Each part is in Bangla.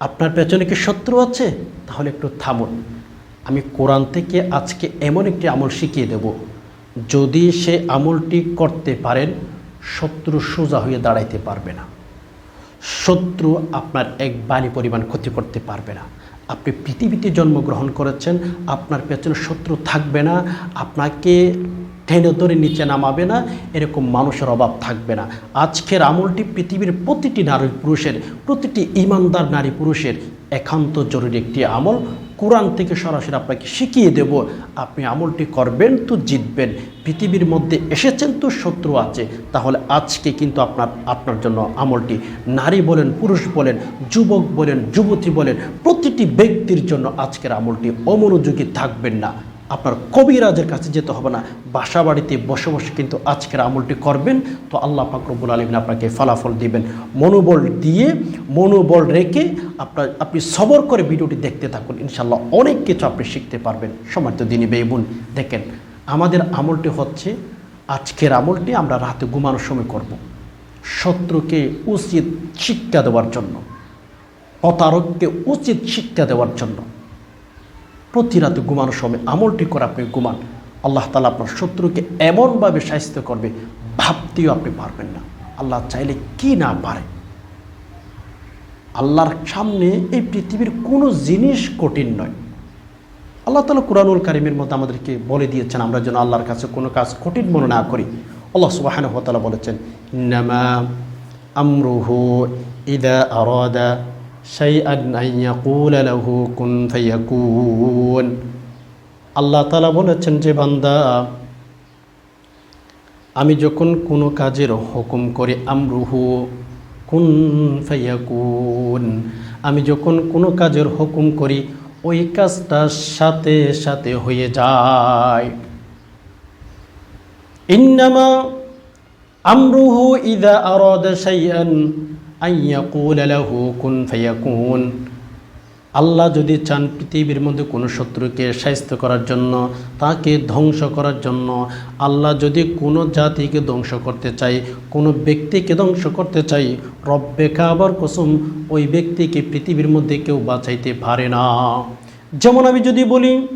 আপনার পেছনে কি শত্রু আছে? তাহলে একটু থামুন। আমি কোরআন থেকে আজকে এমন একটি আমল শিখিয়ে দেব। যদি সে আমলটি করতে পারেন, শত্রু সোজা হয়ে দাঁড়াইতে পারবে না। শত্রু আপনার এক বাণী পরিমাণ ক্ষতি করতে পারবে না। আপনি পৃথিবীতে জন্মগ্রহণ করেছেন, আপনার পেছনে শত্রু থাকবে না। আপনাকে টেনে ধরে নিচে নামাবে না, এরকম মানুষের অভাব থাকবে না। আজকের আমলটি পৃথিবীর প্রতিটি নারী পুরুষের, প্রতিটি ইমানদার নারী পুরুষের একান্ত জরুরি একটি আমল। কোরআন থেকে সরাসরি আপনাকে শিখিয়ে দেব, আপনি আমলটি করবেন তো জিতবেন। পৃথিবীর মধ্যে এসেছেন তো শত্রু আছে, তাহলে আজকে কিন্তু আপনার আপনার জন্য আমলটি। নারী বলেন, পুরুষ বলেন, যুবক বলেন, যুবতী বলেন, প্রতিটি ব্যক্তির জন্য আজকের আমলটি অমনোযোগী থাকবেন না। আপনার কবিরাজের কাছে যেতে হবে না। বাসা বাড়িতে বসে বসে কিন্তু আজকের আমলটি করবেন। তো আল্লাহ ফাকরবুল আলমিন আপনাকে ফলাফল দিবেন। মনোবল দিয়ে মনোবল রেখে আপনার আপনি সবর করে ভিডিওটি দেখতে থাকুন। ইনশাল্লাহ অনেক কিছু আপনি শিখতে পারবেন। সমাজ দিনী বেবুন দেখেন, আমাদের আমলটি হচ্ছে, আজকের আমলটি আমরা রাতে ঘুমানোর সময় করব। শত্রুকে উচিত শিক্ষা দেওয়ার জন্য, প্রতারককে উচিত শিক্ষা দেওয়ার জন্য। প্রতি রাতে ঘুমানোর সময় আমলটি করে আপনি ঘুমান। আল্লাহ তালা আপনার শত্রুকে এমনভাবে সাহিত্য করবে, ভাবতেও আপনি পারবেন না। আল্লাহ চাইলে কি না পারে। আল্লাহর সামনে এই পৃথিবীর কোনো জিনিস কঠিন নয়। আল্লাহ তালা কোরআনুল কারিমের মতো আমাদেরকে বলে দিয়েছেন, আমরা যেন আল্লাহর কাছে কোনো কাজ কঠিন মনে না করি। আল্লাহ সুবাহান হতালা বলেছেন, ইন্নামা আমরুহু ইদা আরাদা ফায়াকুন আল্লাহ তালা বলেছেন, যে বান্দা, আমি যখন কোনো কাজের হুকুম করি, আমরুহু কুন ফায়াকুন আমি যখন কোনো কাজের হুকুম করি, ওই কাজটা সাথে সাথে হয়ে যায়। ইন্নামা আমরুহু ইদা আরাদা শাইআন আল্লাহ যদি চান পৃথিবীর মধ্যে কোনো শত্রুকে সাহিত্য করার জন্য, তাকে ধ্বংস করার জন্য, আল্লাহ যদি কোনো জাতিকে ধ্বংস করতে চাই, কোনো ব্যক্তিকে ধ্বংস করতে চাই রব্বে কাবার কসম, ওই ব্যক্তিকে পৃথিবীর মধ্যে কেউ বাঁচাইতে পারে না। যেমন আমি যদি বলি,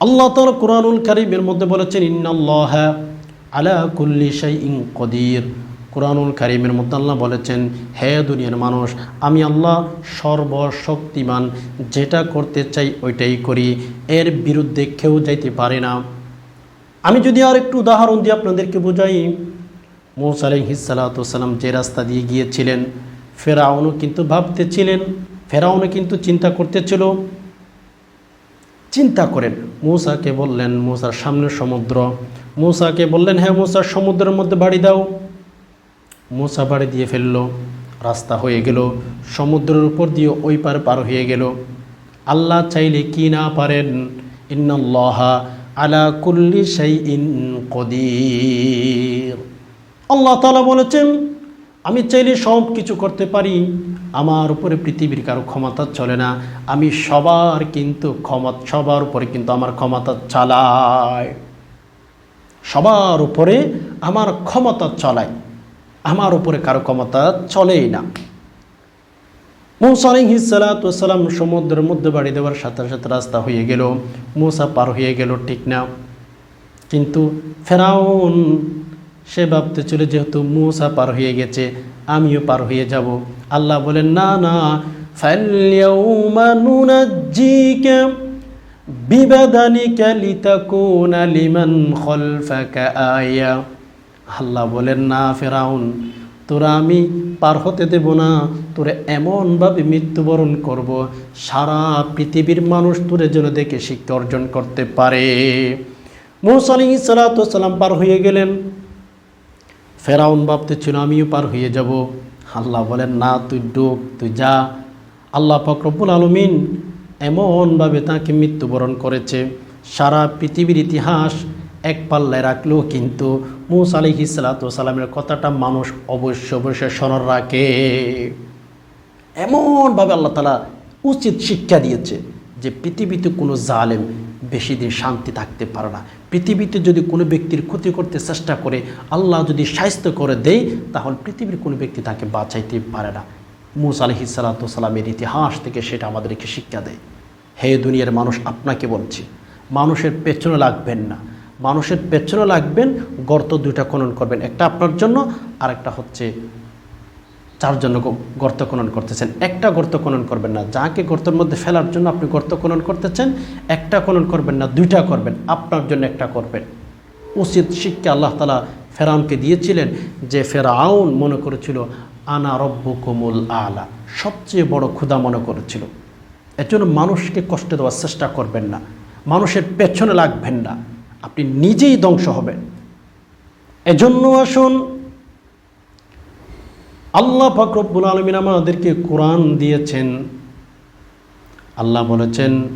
আল্লাহ তালা কোরআনুল কারিমের মধ্যে বলেছেন, ইন্নাল্লাহ আলা কুল্লি শাইইন কদির। কোরআনুল কারিমের মধ্যে বলেছেন, হে দুনিয়ার মানুষ, আমি আল্লাহ সর্বশক্তিমান, যেটা করতে চাই ওইটাই করি। এর বিরুদ্ধে কেউ যাইতে পারে না। আমি যদি আর একটু উদাহরণ দিয়ে আপনাদেরকে বোঝাই, মৌসা আলহিসাল্লাম যে রাস্তা দিয়ে গিয়েছিলেন, ফেরাউনও কিন্তু ভাবতেছিলেন, ফেরাউনও কিন্তু চিন্তা করতেছিল। চিন্তা করেন, মৌসাকে বললেন, মৌসার সামনে সমুদ্র। মৌসাকে বললেন হ্যাঁ মৌসার সমুদ্রের মধ্যে বাড়ি দাও। মৌসা বাড়ি দিয়ে ফেলল, রাস্তা হয়ে গেল, সমুদ্রের উপর দিয়ে ওই পার পার হয়ে গেল। আল্লাহ চাইলে কি না পারেন? ইন্নাল্লাহ আলা কুল্লি সেই ইন কদির। আল্লাহ তালা বলেছেন, আমি চাইলে সব কিছু করতে পারি, আমার উপরে পৃথিবীর কারও ক্ষমতা চলে না। আমি সবার কিন্তু ক্ষমতা সবার উপরে কিন্তু আমার ক্ষমতা চালায়। সবার উপরে আমার ক্ষমতা চলায়। আমার উপরে কারও ক্ষমতা চলেই না। মৌসা আলহিসাল্লাম সমুদ্রের মধ্যে বাড়ি দেওয়ার সাথে সাথে রাস্তা হয়ে গেল। মৌসা পার হয়ে গেল ঠিক না। কিন্তু ফেরাউন, সে ভাবতে চলে যেহেতু মৌসা পার হয়ে গেছে, আমিও পার হয়ে যাব। আল্লাহ বলেন, না না ফাল্যাউমানুনাজ্জিকা বিবাদানিকা লিতাকুনা লিমান খলফাকা আয়া। আল্লাহ বলেন, না ফেরাউন, তোরা আমি পার হতে দেব না। তোরে এমনভাবে মৃত্যুবরণ করব, সারা পৃথিবীর মানুষ তোরে যেন দেখে শিক্ষা অর্জন করতে পারে। মৌসা আলী সালাতাম পার হয়ে গেলেন। ফেরাউন ভাবতে ছিল আমিও পার হয়ে যাব। আল্লাহ বলেন, না, তুই ডুব, তুই যা। আল্লাহ ফকরবুল আলমিন এমনভাবে তাকে মৃত্যুবরণ করেছে। সারা পৃথিবীর ইতিহাস এক পাল্লায় রাখলেও কিন্তু মুস আলিহি সালাতামের কথাটা মানুষ অবশ্য অবশ্যই স্মরণ রাখে। এমনভাবে আল্লাহ তালা উচিত শিক্ষা দিয়েছে যে পৃথিবীতে কোনো জালেম বেশি দিন শান্তি থাকতে পারে না। পৃথিবীতে যদি কোনো ব্যক্তির ক্ষতি করতে চেষ্টা করে, আল্লাহ যদি সাহিত্য করে দেয়, তাহলে পৃথিবীর কোনো ব্যক্তি তাকে বাঁচাইতে পারে না। মুসা আলহি সালাতামের ইতিহাস থেকে সেটা আমাদেরকে শিক্ষা দেয়। হে দুনিয়ার মানুষ, আপনাকে বলছি, মানুষের পেছনে লাগবেন না। মানুষের পেছনে লাগবেন, গর্ত দুইটা খনন করবেন। একটা আপনার জন্য আর একটা হচ্ছে চার জন্য গর্ত খনন করতেছেন। একটা গর্ত খনন করবেন না। যাকে গর্তের মধ্যে ফেলার জন্য আপনি গর্ত খনন করতেছেন, একটা খনন করবেন না, দুইটা করবেন। আপনার জন্য একটা করবেন। উচিত শিক্ষা আল্লাহ তালা ফেরাউনকে দিয়েছিলেন যে ফেরাউন মনে করেছিল, আনা রব্য কোমল আলা। সবচেয়ে বড় ক্ষুধা মনে করেছিল। এর জন্য মানুষকে কষ্ট দেওয়ার চেষ্টা করবেন না। মানুষের পেছনে লাগবেন না। আপনি নিজেই ধ্বংস হবেন। এজন্য আসুন, আল্লাহ ফাকরবুল আলমিন আমাদেরকে কোরআন দিয়েছেন। আল্লাহ বলেছেন,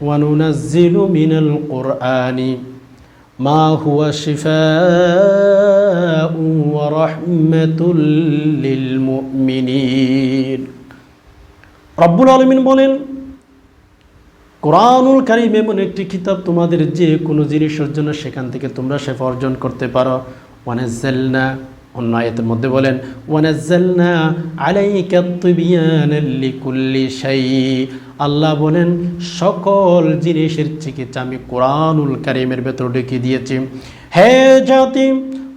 ওয়ানুনাজ্জিলু মিনাল কোরআনি মা হুয়া শিফাউ ওয়া রাহমাতুল লিল মুমিনিন। রব্বুল আলমিন বলেন কোরআনুল কারিম এমন একটি কিতাব তোমাদের যে কোনো জিনিসের জন্য সেখান থেকে তোমরা শেফা অর্জন করতে পারো। ওয়ানাজ্জালনা, অন্য আয়াতের মধ্যে বলেন, ওয়ানাজ্জালনা আলাইকা তিবিয়ানাল লিকুল্লি আল্লাহ বলেন, সকল জিনিসের চিকিৎসা আমি কোরআনুল কারিমের ভেতর ঢুকে দিয়েছি। হে জাতি,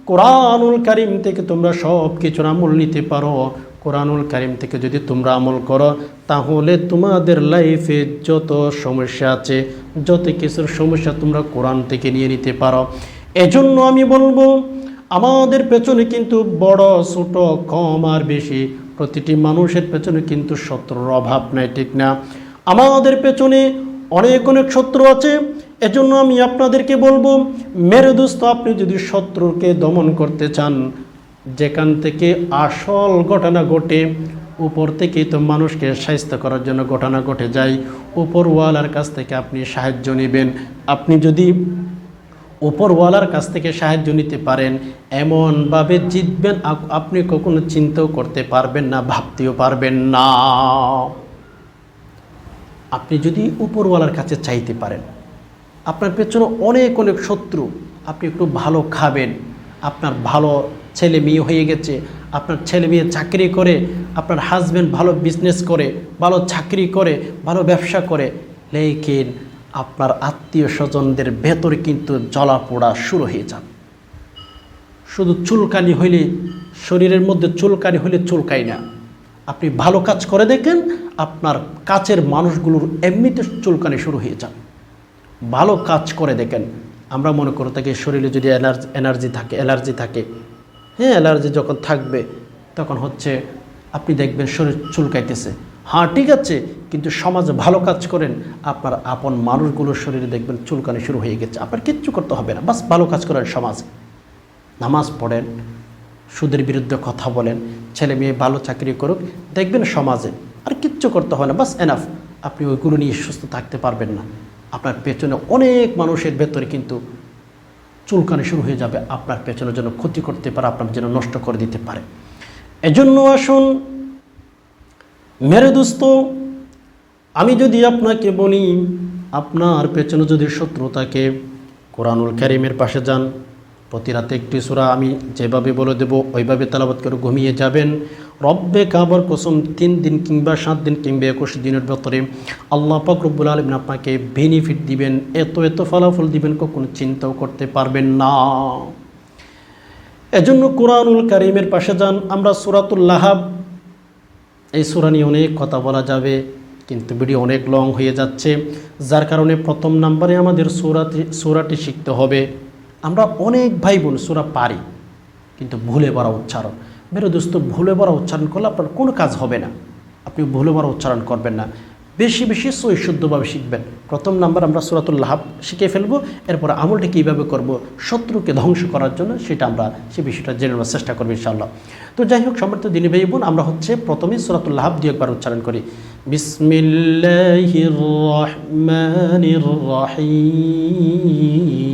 কোরআনুল কারিম থেকে তোমরা সব কিছুর আমল নিতে পারো। কোরআনুল কারিম থেকে যদি তোমরা আমল করো, তাহলে তোমাদের লাইফে যত সমস্যা আছে, যত কিছুর সমস্যা তোমরা কোরআন থেকে নিয়ে নিতে পারো। এজন্য আমি বলব, আমাদের পেছনে কিন্তু বড়, ছোট, কম আর বেশি প্রতিটি মানুষের পেছনে কিন্তু শত্রুর অভাব নাই, ঠিক না? আমাদের পেছনে অনেক অনেক শত্রু আছে। এজন্য আমি আপনাদেরকে বলব মেরে দোস্ত আপনি যদি শত্রুকে দমন করতে চান যেখান থেকে আসল ঘটনা ঘটে, উপর থেকে তো মানুষকে স্বাস্থ্য করার জন্য ঘটনা ঘটে যায়। উপরওয়ালার কাছ থেকে আপনি সাহায্য নেবেন। আপনি যদি উপরওয়ালার কাছ থেকে সাহায্য নিতে পারেন, এমনভাবে জিতবেন আপনি কখনো চিন্তাও করতে পারবেন না, ভাবতেও পারবেন না। আপনি যদি উপরওয়ালার কাছে চাইতে পারেন, আপনার পেছনে অনেক অনেক শত্রু, আপনি একটু ভালো খাবেন, আপনার ভালো ছেলে মেয়ে হয়ে গেছে, আপনার ছেলে মেয়ে চাকরি করে, আপনার হাজব্যান্ড ভালো বিজনেস করে, ভালো চাকরি করে, ভালো ব্যবসা করে, লেকিন আপনার আত্মীয় স্বজনদের ভেতরে কিন্তু জলা পোড়া শুরু হয়ে যাবে। শুধু চুলকানি হইলে, শরীরের মধ্যে চুলকানি হইলে চুলকাই না। আপনি ভালো কাজ করে দেখেন, আপনার কাছের মানুষগুলোর এমনিতে চুলকানি শুরু হয়ে যাবে। ভালো কাজ করে দেখেন, আমরা মনে করে থাকি শরীরে যদি এনার্জি এনার্জি থাকে অ্যালার্জি থাকে হ্যাঁ অ্যালার্জি যখন থাকবে, তখন হচ্ছে আপনি দেখবেন শরীর চুলকাইতেছে। হ্যাঁ ঠিক আছে, কিন্তু সমাজে ভালো কাজ করেন, আপনার আপন মানুষগুলোর শরীরে দেখবেন চুলকানি শুরু হয়ে গেছে। আপনার কিচ্ছু করতে হবে না, বাস ভালো কাজ করেন সমাজে। নামাজ পড়েন, সুদের বিরুদ্ধে কথা বলেন, ছেলে মেয়ে ভালো চাকরি করুক, দেখবেন সমাজে আর কিচ্ছু করতে হয় না, বাস এনাফ আপনি ওইগুলো নিয়ে সুস্থ থাকতে পারবেন না। আপনার পেছনে অনেক মানুষের ভেতরে কিন্তু চুলকানি শুরু হয়ে যাবে আপনার পেছনের জন্য ক্ষতি করতে পারে আপনার জন্য নষ্ট করে দিতে পারে। এজন্য আসুন, মেরে দোস্ত, আমি যদি আপনাকে বলি, আপনার পেছনে যদি শত্রু থাকে, কোরআনুল কারিমের পাশে যান। প্রতি রাতে একটি সুরা আমি যেভাবে বলে দেব, ওইভাবে তালাবাত করে ঘুমিয়ে যাবেন। রব্বে কাবার কসম তিন দিন কিংবা সাত দিন কিংবা একুশ দিনের ভেতরে আল্লাহ পাক রব্বুল আপনাকে বেনিফিট দিবেন, এত এত ফলাফল দিবেন, কখনো চিন্তাও করতে পারবেন না। এজন্য কোরআনুল কারিমের পাশে যান। আমরা সুরাতুল লাহাব, এই সুরা নিয়ে অনেক কথা বলা যাবে, কিন্তু ভিডিও অনেক লং হয়ে যাচ্ছে। যার কারণে প্রথম নাম্বারে আমাদের সুরাটি সুরাটি শিখতে হবে। আমরা অনেক ভাই বোন সুরা পারি, কিন্তু ভুলে পড়া উচ্চারণ। মেরে দোস্ত ভুলে পড়া উচ্চারণ করলে আপনার কোনো কাজ হবে না আপনি ভুলে পড়া উচ্চারণ করবেন না বেশি বেশি সই শুদ্ধভাবে শিখবেন প্রথম নাম্বার আমরা সুরাতুল লাহাব শিখে ফেলব এরপর আমলটা কীভাবে করব শত্রুকে ধ্বংস করার জন্য সেটা আমরা সে বিষয়টা জেনে নেওয়ার চেষ্টা করব ইনশাআল্লাহ তো যাই হোক সমর্থ দিনী ভাই বোন আমরা হচ্ছে প্রথমেই সুরাতুল লাহাব দিয়ে একবার উচ্চারণ করি বিসমিল্লাহির রহমানির রহিম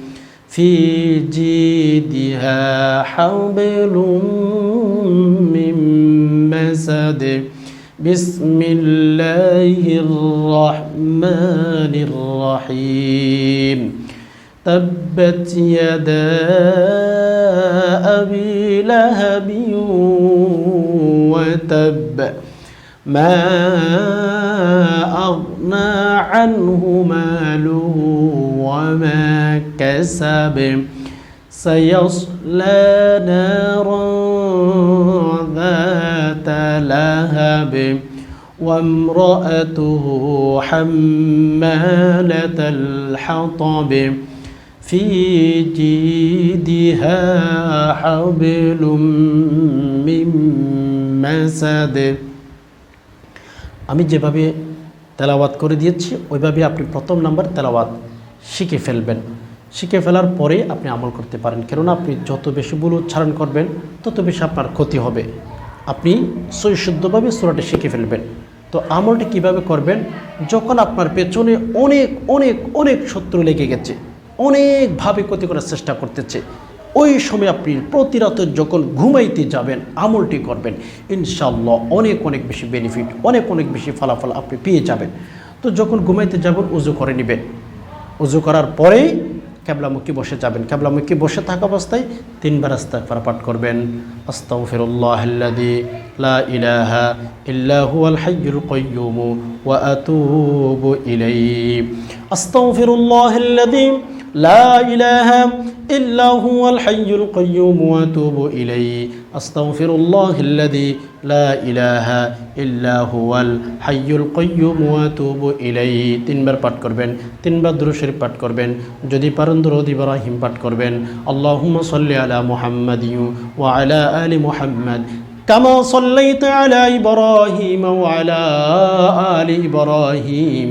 في جيدها حبل من مسد. بسم الله الرحمن الرحيم. تبت يدا أبي لهب وتب. ما أغنى عنه ماله وما كسب سيصلى نارا ذات لهب وامرأته حمالة الحطب في جيدها حبل من مسد আমি যেভাবে তেলাওয়াত করে দিয়েছি ওইভাবে আপনি প্রথম নাম্বার তেলাওয়াত শিখে ফেলবেন। শিখে ফেলার পরে আপনি আমল করতে পারেন। কেননা আপনি যত বেশি ভুল উচ্চারণ করবেন, তত বেশি আপনার ক্ষতি হবে। আপনি সৈশুদ্ধভাবে সুরাটি শিখে ফেলবেন। তো আমলটি কীভাবে করবেন? যখন আপনার পেছনে অনেক অনেক অনেক শত্রু লেগে গেছে, অনেকভাবে ক্ষতি করার চেষ্টা করতেছে, ওই সময় আপনি প্রতি রাতে যখন ঘুমাইতে যাবেন, আমলটি করবেন। ইনশাল্লাহ অনেক অনেক বেশি বেনিফিট অনেক অনেক বেশি ফলাফল আপনি পেয়ে যাবেন। তো যখন ঘুমাইতে যাবেন, উজু করে নেবেন। উজু করার পরেই ক্যাবলামুখী বসে যাবেন। ক্যাবলামুখী বসে থাকা অবস্থায় তিনবার আস্তাকফার পাঠ করবেন। আস্তাউফিরুল্লাহাল্লাদি লা ইলাহা লা ইলাহা ইল্লাহু আল হাইয়ুল কাইয়্যুম ওয়া আতুবু ইলাইহি। أستغفر الله الذي لا إله إلا هو الحي القيوم وأتوب إليه তিনবার পাঠ করবেন তিনবার দুরূদ শরীফ পাঠ করবেন যদি পারেন দুরূদ ইব্রাহিম পাঠ করবেন আল্লাহুম্মা সাল্লি আলা মুহাম্মাদ ওয়া আলা আলি মুহাম্মাদ كما صليت على إبراهيم وعلى آل إبراهيم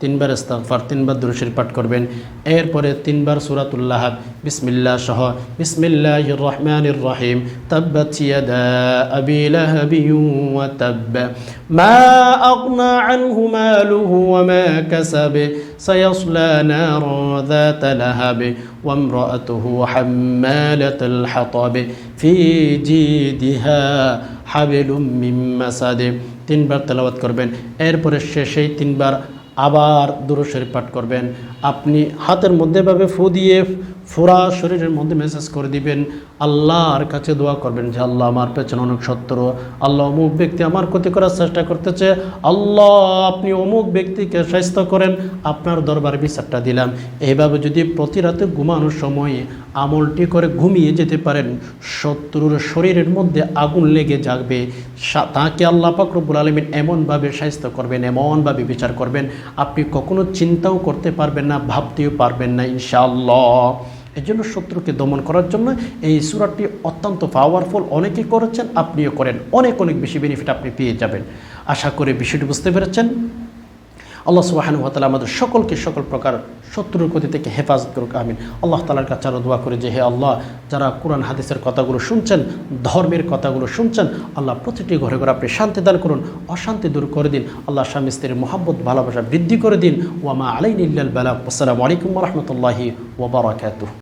তিনবার ইস্তাগফার তিনবার দুরুশরীফ পাঠ করবেন এরপরে তিনবার সূরাতুল্লাহ বিসমিল্লাহ সহ বিসমিল্লাহির রহমানির রহিম তাব্বাত ইয়াদা আবি লাহাবি ওয়া তাব মা আগনা আনহু মালুহু ওয়া মা কাসাব সায়াসলা নারা ذات لهب وامرأته حمالة الحطب في جيدها حبل من مسد তিনবার তেলাওয়াত করবেন এরপরে শেষেই তিনবার আবার দুরুশরীফ পাঠ করবেন। আপনি হাতের মধ্যে ভাবে ফু দিয়ে ফোরা শরীরের মধ্যে মেসেজ করে দিবেন, আল্লাহর কাছে দোয়া করবেন যে আল্লাহ আমার পেছনে অনেক শত্রু, আল্লাহ অমুক ব্যক্তি আমার ক্ষতি করার চেষ্টা করতেছে, আল্লাহ আপনি অমুক ব্যক্তিকে স্বাস্থ্য করেন, আপনার দরবার বিচারটা দিলাম। এইভাবে যদি প্রতি রাতে ঘুমানোর সময় আমলটি করে ঘুমিয়ে যেতে পারেন, শত্রুর শরীরের মধ্যে আগুন লেগে যাবে তাকে আল্লাহ পাকরবুল আলমিন এমনভাবে স্বাস্থ্য করবেন, এমনভাবে বিচার করবেন, আপনি কখনো চিন্তাও করতে পারবেন না, ভাবতেও পারবেন না, ইনশাআল্লাহ। এই জন্য শত্রুকে দমন করার জন্য এই সুরাটি অত্যন্ত পাওয়ারফুল অনেকেই করেছেন, আপনিও করেন। অনেক অনেক বেশি বেনিফিট আপনি পেয়ে যাবেন। আশা করি বিষয়টি বুঝতে পেরেছেন। আল্লাহ সুবাহানু তালা আমাদের সকলকে সকল প্রকার শত্রুর ক্ষতি থেকে হেফাজত করুক, আমিন। আল্লাহ তালার কাছে আরও দোয়া করে যে, হে আল্লাহ, যারা কোরআন, হাদিসের কথাগুলো শুনছেন, ধর্মের কথাগুলো শুনছেন, আল্লাহ প্রতিটি ঘরে ঘরে আপনি শান্তি দান করুন, অশান্তি দূর করে দিন। আল্লাহ স্বামী স্ত্রীর মোহাম্মত ভালোবাসা বৃদ্ধি করে দিন। ওয়ামা আলাইন ইল্লাল বালা। আসসালামু আলাইকুম রহমতুল্লাহি ওবরাকাতুহ